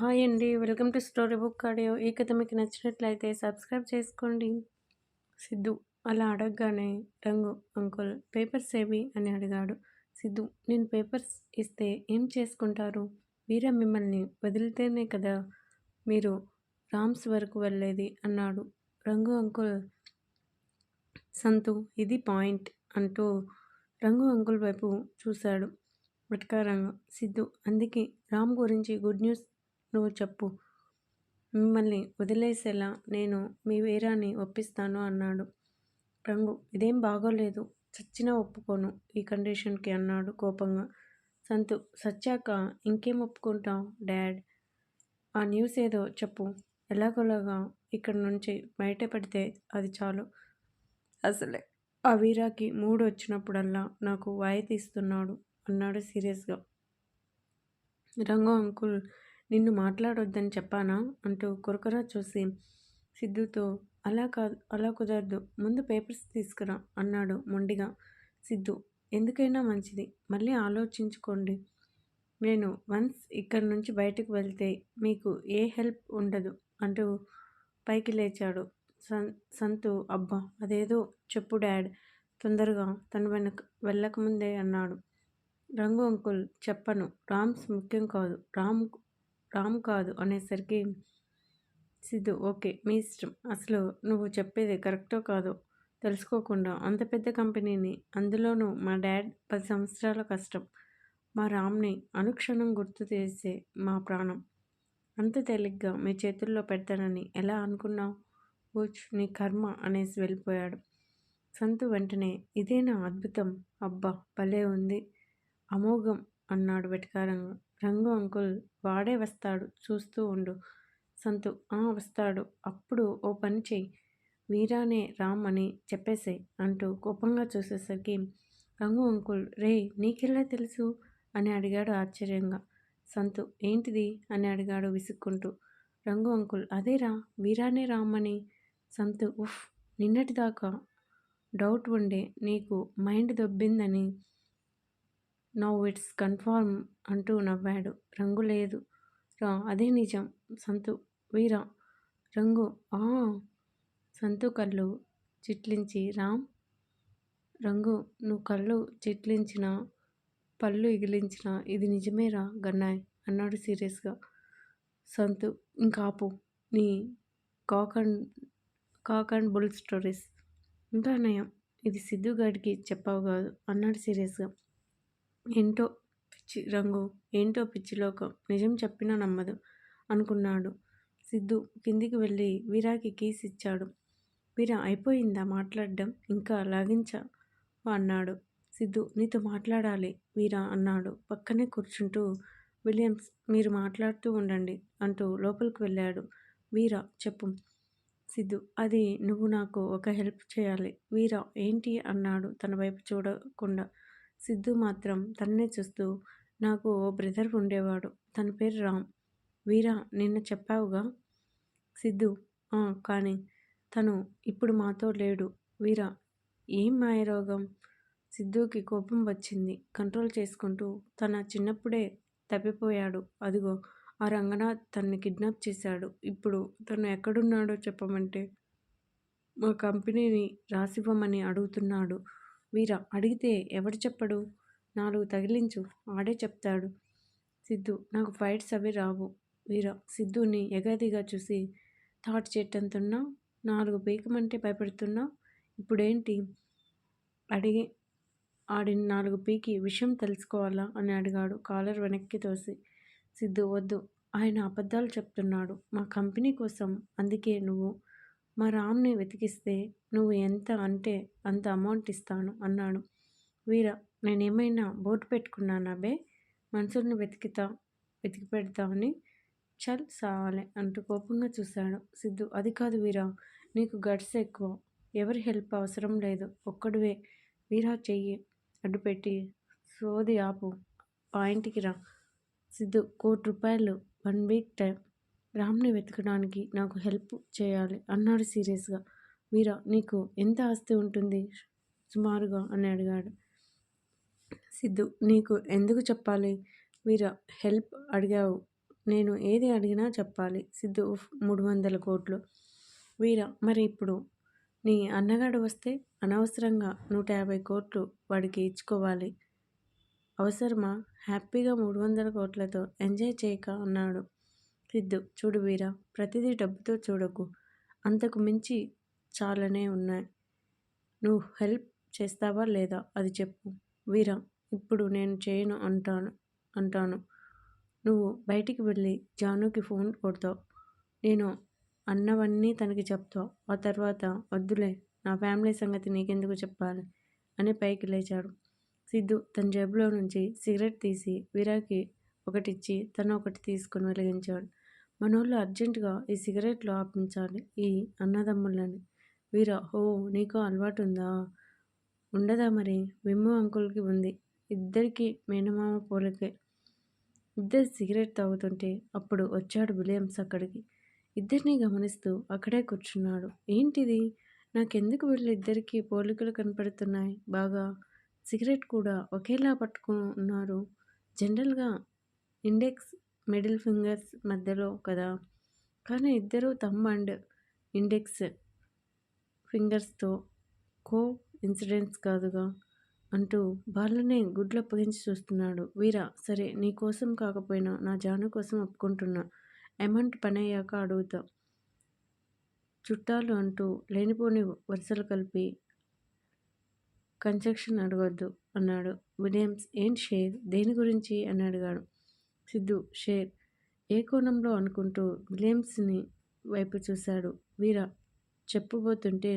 Hi అండి. Welcome to story book audio. ఈ కథ మీకు నచ్చినట్లయితే సబ్స్క్రైబ్ చేసుకోండి. సిద్ధు అలా అడగగానే రంగు అంకుల్ పేపర్స్ ఏవి అని అడిగాడు. సిద్ధు నేను పేపర్స్ ఇస్తే ఏం చేసుకుంటారు? వీర మిమ్మల్ని వదిలితేనే కదా మీరు రామ్స్ వరకు వెళ్ళేది అన్నాడు. రంగు అంకుల్ సంతు ఇది పాయింట్ అంటూ రంగు అంకుల్ వైపు చూశాడు. వెటకారంగా సిద్ధు అందుకే రామ్ గురించి గుడ్ న్యూస్ నువ్వు చెప్పు. మిమ్మల్ని వదిలేసేలా నేను మీ వీరాన్ని ఒప్పిస్తాను అన్నాడు. రంగు ఇదేం బాగోలేదు. చచ్చినా ఒప్పుకోను ఈ కండిషన్కి అన్నాడు కోపంగా. సంతు సచ్చాక ఇంకేం ఒప్పుకుంటావు డాడ్? ఆ న్యూస్ ఏదో చెప్పు. ఎలాగోలాగా ఇక్కడ నుంచి బయటపడితే అది చాలు. అసలే ఆ వీరాకి మూడు వచ్చినప్పుడల్లా నాకు వాయి తీస్తున్నాడు అన్నాడు సీరియస్గా. రంగు అంకుల్ నిన్ను మాట్లాడొద్దని చెప్పానా? అంటూ కురకురా చూసి సిద్ధుతో అలా కాదు అలా కుదరదు. ముందు పేపర్స్ తీసుకురా అన్నాడు మొండిగా సిద్ధు. ఎందుకైనా మంచిది. మళ్ళీ ఆలోచించుకోండి. నేను వన్స్ ఇక్కడి నుంచి బయటకు వెళ్తే మీకు ఏ హెల్ప్ ఉండదు అంటూ పైకి లేచాడు. సన్ సంతు అబ్బా అదేదో చెప్పు డాడ్. తొందరగా. తన వెనక వెళ్ళకముందే అన్నాడు. రంగు అంకుల్ చెప్పను. రామ్స్ ముఖ్యం కాదు. రామ్ రామ్ కాదు అనేసరికి సిద్ధు ఓకే మీ ఇష్టం. అసలు నువ్వు చెప్పేది కరెక్టో కాదో తెలుసుకోకుండా అంత పెద్ద కంపెనీని అందులోనూ మా డాడ్ పది సంవత్సరాల కష్టం. మా రామ్ని అనుక్షణం గుర్తు చేసే మా ప్రాణం. అంత తేలిగ్గా మీ చేతుల్లో పెడతానని ఎలా అనుకున్నావు? ఊచ్ నీ కర్మ అనేసి వెళ్ళిపోయాడు. సంతు వెంటనే ఇదేనా అద్భుతం? అబ్బా భలే ఉంది. అమోఘం అన్నాడు వెటకారంగా. రంగు అంకుల్ వాడే వస్తాడు చూస్తూ ఉండు. సంతు ఆ వస్తాడు. అప్పుడు ఓ పని చెయ్యి వీరానే రామ్ అని చెప్పేసే అంటూ కోపంగా చూసేసరికి రంగు అంకుల్ రే నీకెలా తెలుసు? అని అడిగాడు ఆశ్చర్యంగా. సంతు ఏంటిది? అని అడిగాడు విసుక్కుంటూ. రంగు అంకుల్ అదేరా వీరానే రామ్మని సంతు ఉఫ్ నిన్నటిదాకా డౌట్ ఉండే నీకు మైండ్ దొబ్బిందని నౌ ఇట్స్ కన్ఫర్మ్ అంటూ నవ్వాడు. రంగు లేదు. రా అదే నిజం. సంతు వీరా. రంగు ఆ. సంతు కళ్ళు చిట్లించి రామ్. రంగు నువ్వు కళ్ళు చిట్లించిన పళ్ళు ఎగిలించిన ఇది నిజమేరా గన్నాయ్ అన్నాడు సీరియస్గా. సంతు ఇంకాపు. నీ cock and cock and bull stories. ఇంకా నయం. ఇది సిద్ధుగాడికి చెప్పావు కాదు అన్నాడు సీరియస్గా. ఏంటో పిచ్చి రంగు ఏంటో పిచ్చిలోకం నిజం చెప్పినా నమ్మదు అనుకున్నాడు. సిద్ధు కిందికి వెళ్ళి వీరాకి కీస్ ఇచ్చాడు. వీరా అయిపోయిందా మాట్లాడడం? ఇంకా లాగించా అన్నాడు. సిద్ధు నీతో మాట్లాడాలి వీరా అన్నాడు. పక్కనే కూర్చుంటూ విలియమ్స్ మీరు మాట్లాడుతూ ఉండండి అంటూ లోపలికి వెళ్ళాడు. వీరా చెప్పు. సిద్ధు అది నువ్వు నాకు ఒక హెల్ప్ చేయాలి. వీరా ఏంటి అన్నాడు తన వైపు చూడకుండా. సిద్ధు మాత్రం తన్నే చూస్తూ నాకు ఓ బ్రదర్ ఉండేవాడు. తన పేరు రామ్. వీరా నిన్న చెప్పావుగా? సిద్ధు కానీ తను ఇప్పుడు మాతో లేడు. వీరా ఏం మాయరోగం? సిద్ధుకి కోపం వచ్చింది. కంట్రోల్ చేసుకుంటూ తన చిన్నప్పుడే తప్పిపోయాడు. అదిగో ఆ రంగనాథ్ తన్ని కిడ్నాప్ చేశాడు. ఇప్పుడు తను ఎక్కడున్నాడో చెప్పమంటే మా కంపెనీని రాసివ్వమని అడుగుతున్నాడు. వీర అడిగితే ఎవడు చెప్పడు? నాలుగు తగిలించు ఆడే చెప్తాడు. సిద్ధు నాకు ఫైట్స్ అవి రావు. వీర సిద్ధుని ఎగదిగా చూసి థాట్ చెట్టంతున్నా నాలుగు పీకమంటే భయపడుతున్నా? ఇప్పుడేంటి? అడిగి ఆడిని నాలుగు పీకి విషయం తెలుసుకోవాలా? అని అడిగాడు కాలర్ వెనక్కి తోసి. సిద్ధు వద్దు. ఆయన అబద్ధాలు చెప్తున్నాడు. మా కంపెనీ కోసం అందుకే నువ్వు మా రామ్ని వెతికిస్తే నువ్వు ఎంత అంటే అంత అమౌంట్ ఇస్తాను అన్నాడు. వీర నేనేమైనా బోర్డు పెట్టుకున్నానా బే? మనుషుల్ని వెతికితా వెతికి పెడతామని చల్ సావాలే అంటూ కోపంగా చూశాడు. సిద్ధు అది కాదు వీరా నీకు గడ్స్ ఎక్కువ ఎవరి హెల్ప్ అవసరం లేదు ఒక్కడివే. వీరా చెయ్యి అడ్డుపెట్టి సోది ఆపు పాయింట్కి రా. సిద్ధు కోటి రూపాయలు వన్ వీక్ టైం రామ్ని వెతకడానికి నాకు హెల్ప్ చేయాలి అన్నాడు సీరియస్గా. మీరా నీకు ఎంత ఆస్తి ఉంటుంది? సుమారుగా అని అడిగాడు. సిద్ధు నీకు ఎందుకు చెప్పాలి? మీరా హెల్ప్ అడిగావు. నేను ఏది అడిగినా చెప్పాలి. సిద్ధు మూడు వందల కోట్లు. వీరా మరి ఇప్పుడు నీ అన్నగాడు వస్తే అనవసరంగా నూట యాభై కోట్లు వాడికి ఇచ్చుకోవాలి. అవసరమా? హ్యాపీగా మూడు వందల కోట్లతో ఎంజాయ్ చేయక అన్నాడు. సిద్ధు చూడు వీరా ప్రతిదీ డబ్బుతో చూడకు. అంతకు మించి చాలానే ఉన్నాయి. నువ్వు హెల్ప్ చేస్తావా లేదా? అది చెప్పు. వీరా ఇప్పుడు నేను చేయను అంటాను అంటాను. నువ్వు బయటికి వెళ్ళి జానుకి ఫోన్ కొడతావు. నేను అన్నవన్నీ తనకి చెప్తావు. ఆ తర్వాత వద్దులే నా ఫ్యామిలీ సంగతి నీకెందుకు చెప్పాలి? అని పైకి లేచాడు. సిద్ధు తన జేబులో నుంచి సిగరెట్ తీసి వీరాకి ఒకటిచ్చి తను ఒకటి తీసుకుని వెలిగించాడు. మనోళ్ళు అర్జెంటుగా ఈ సిగరెట్లు ఆపించాలి ఈ అన్నదమ్ములని వీరా ఓ నీకు అలవాటు ఉందా ఉండదా మరి? విమ్ము అంకుల్కి ఉంది. ఇద్దరికి మేనమామ పోలికే. ఇద్దరు సిగరెట్ తాగుతుంటే అప్పుడు వచ్చాడు విలియమ్స్ అక్కడికి. ఇద్దరిని గమనిస్తూ అక్కడే కూర్చున్నాడు. ఏంటిది? నాకెందుకు వీళ్ళిద్దరికీ పోలికలు కనపడుతున్నాయి? బాగా సిగరెట్ కూడా ఒకేలా పట్టుకున్నారు. జనరల్గా ఇండెక్స్ మిడిల్ ఫింగర్స్ మధ్యలో కదా? కానీ ఇద్దరు థమ్ అండ్ ఇండెక్స్ ఫింగర్స్తో కో ఇన్సిడెంట్స్ కాదుగా? అంటూ బాలనే గుడ్లు అప్పగించి చూస్తున్నాడు. వీరా సరే నీ కోసం కాకపోయినా నా జాను కోసం ఒప్పుకుంటున్నా. అమౌంట్ పని అయ్యాక అడుగుతా. చుట్టాలు అంటూ లేనిపోని వరుసలు కలిపి కన్స్ట్రక్షన్ అడగొద్దు అన్నాడు. విలియమ్స్ ఏంటి షేర్ దేని గురించి? అని అడిగాడు. సిద్ధు షేర్. ఏ కోణంలో అనుకుంటూ విలియమ్స్ని వైపు చూశాడు వీర? చెప్పబోతుంటే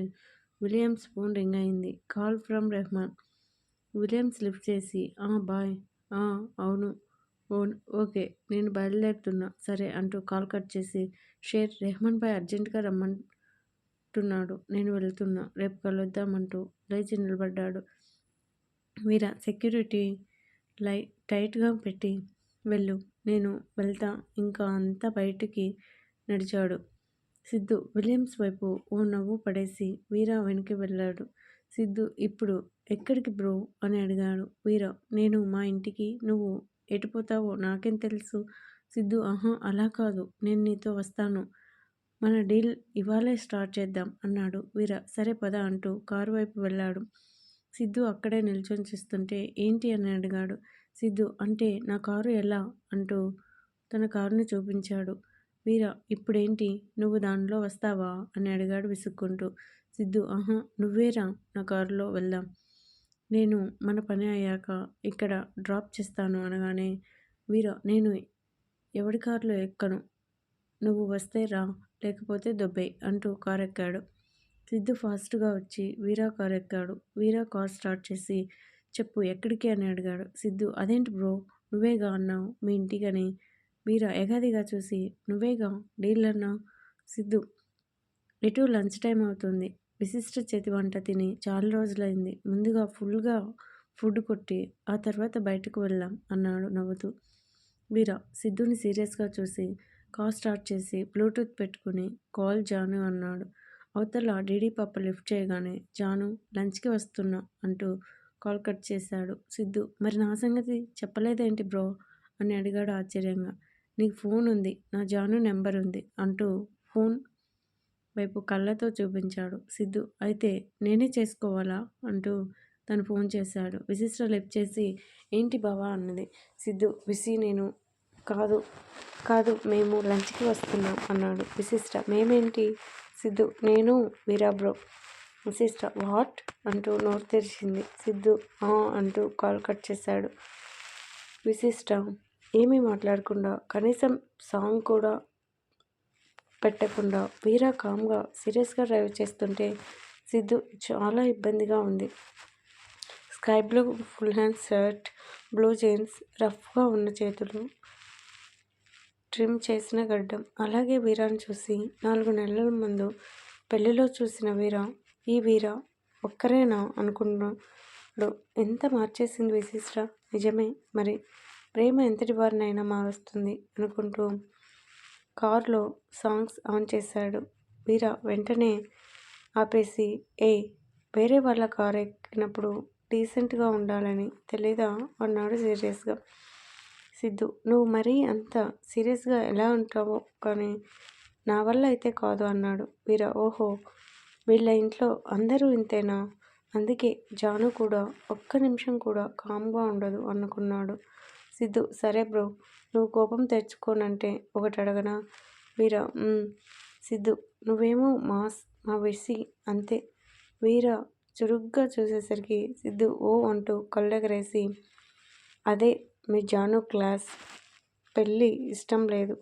విలియమ్స్ ఫోన్ రింగ్ అయింది. Call from Rehman. Williams lift చేసి ఆ బాయ్. అవును. ఓకే నేను బయలుదేరుతున్నా. సరే అంటూ కాల్ కట్ చేసి షేర్ రెహమాన్ బాయ్ అర్జెంటుగా రమ్మంటున్నాడు. నేను వెళ్తున్నా. రేపు కలుద్దామంటూ లేచి నిలబడ్డాడు. వీర సెక్యూరిటీ లై టైట్గా పెట్టి వెళ్ళు. నేను వెళ్తా. ఇంకా అంతా బయటికి నడిచాడు. సిద్ధు విలియమ్స్ వైపు ఓ నవ్వు పడేసి వీరా వెనక్కి వెళ్ళాడు. సిద్ధు ఇప్పుడు ఎక్కడికి బ్రో? అని అడిగాడు. వీరా నేను మా ఇంటికి. నువ్వు ఎటుపోతావో నాకేం తెలుసు. సిద్ధు ఆహా అలా కాదు. నేను నీతో వస్తాను. మన డీల్ ఇవాళే స్టార్ట్ చేద్దాం అన్నాడు వీర. సరే పద అంటూ కారు వైపు వెళ్ళాడు. సిద్ధు అక్కడే నిల్చొని చూస్తుంటే ఏంటి అని అడిగాడు. సిద్ధు అంటే నా కారు ఎలా? అంటూ తన కారుని చూపించాడు. వీరా ఇప్పుడేంటి? నువ్వు దానిలో వస్తావా? అని అడిగాడు విసుక్కుంటూ. సిద్ధు ఆహా నువ్వేరా? నా కారులో వెళ్దాం. నేను మన పని అయ్యాక ఇక్కడ డ్రాప్ చేస్తాను అనగానే వీరా నేను ఎవడి కారులో ఎక్కను? నువ్వు వస్తే రా లేకపోతే దొబ్బే అంటూ కారు ఎక్కాడు సిద్ధు ఫాస్ట్గా వచ్చి వీరా కారు ఎక్కాడు వీరా కార్ స్టార్ట్ చేసి చెప్పు ఎక్కడికి? అని అడిగాడు. సిద్ధు అదేంటి బ్రో? నువ్వేగా అన్నావు? మీ ఇంటికని మీరా ఎగాదిగా చూసి నువ్వేగా? డీల్ అన్నావు సిద్ధు ఎటు లంచ్ టైం అవుతుంది. విశిష్ట చేతి వంట తిని చాలా రోజులైంది. ముందుగా ఫుల్గా ఫుడ్ కొట్టి ఆ తర్వాత బయటకు వెళ్దాం అన్నాడు నవ్వుతూ. వీర సిద్ధుని సీరియస్గా చూసి కాల్ స్టార్ట్ చేసి బ్లూటూత్ పెట్టుకుని కాల్ జాను అన్నాడు. అవతల డీడీ పాప లిఫ్ట్ చేయగానే జాను లంచ్కి వస్తున్నా అంటూ కాల్ కట్ చేశాడు. సిద్ధు మరి నా సంగతి చెప్పలేదేంటి బ్రో? అని అడిగాడు ఆశ్చర్యంగా. నీకు ఫోన్ ఉంది నా జాను నెంబర్ ఉంది అంటూ ఫోన్ వైపు కళ్ళతో చూపించాడు. సిద్ధు అయితే నేనే చేసుకోవాలా? అంటూ తను ఫోన్ చేశాడు. విశిష్ట లిఫ్ట్ చేసి ఏంటి బావా? అన్నది. సిద్ధు విసి నేను కాదు కాదు మేము లంచ్కి వస్తున్నాం అన్నాడు. విశిష్ట మేమేంటి? సిద్ధు నేను వీరా బ్రో? Sister what? అంటూ నోరు తెరిచింది. సిద్ధు అంటూ కాల్ కట్ చేశాడు. విశిష్ట ఏమీ మాట్లాడకుండా కనీసం సాంగ్ కూడా పెట్టకుండా వీరా కామ్గా సీరియస్గా డ్రైవ్ చేస్తుంటే సిద్ధు చాలా ఇబ్బందిగా ఉంది. Sky blue full hand shirt blue jeans రఫ్గా ఉన్న చేతులు ట్రిమ్ చేసిన గడ్డం. అలాగే వీరాని చూసి నాలుగు నెలల ముందు పెళ్ళిలో చూసిన వీరా ఈ వీర ఒక్కరేనా అనుకున్నాడు. ఎంత మార్చేసింది విశిష్ట? నిజమే మరి. ప్రేమ ఎంతటి వారినైనా మారుస్తుంది అనుకుంటూ కారులో సాంగ్స్ ఆన్ చేశాడు. వీర వెంటనే ఆపేసి ఏ వేరే వాళ్ళ కారు ఎక్కినప్పుడు డీసెంట్గా ఉండాలని తెలీదా? అన్నాడు సీరియస్గా. సిద్ధు నువ్వు మరీ అంత సీరియస్గా ఎలా ఉంటావో కానీ నా వల్ల అయితే కాదు అన్నాడు వీర. ఓహో వీళ్ళ ఇంట్లో అందరూ ఇంతేనా? అందుకే జాను కూడా ఒక్క నిమిషం కూడా కామ్గా ఉండదు అనుకున్నాడు. సిద్ధు సరే బ్రో నువ్వు కోపం తెచ్చుకోనంటే ఒకటి అడగనా వీర సిద్ధు నువ్వేమో మాస్ మా విసి అంతే. వీర చురుగ్గా చూసేసరికి సిద్ధు ఓ అంటూ కళ్ళెగరేసి అదే మీ జాను క్లాస్ పెళ్ళి ఇష్టం లేదు.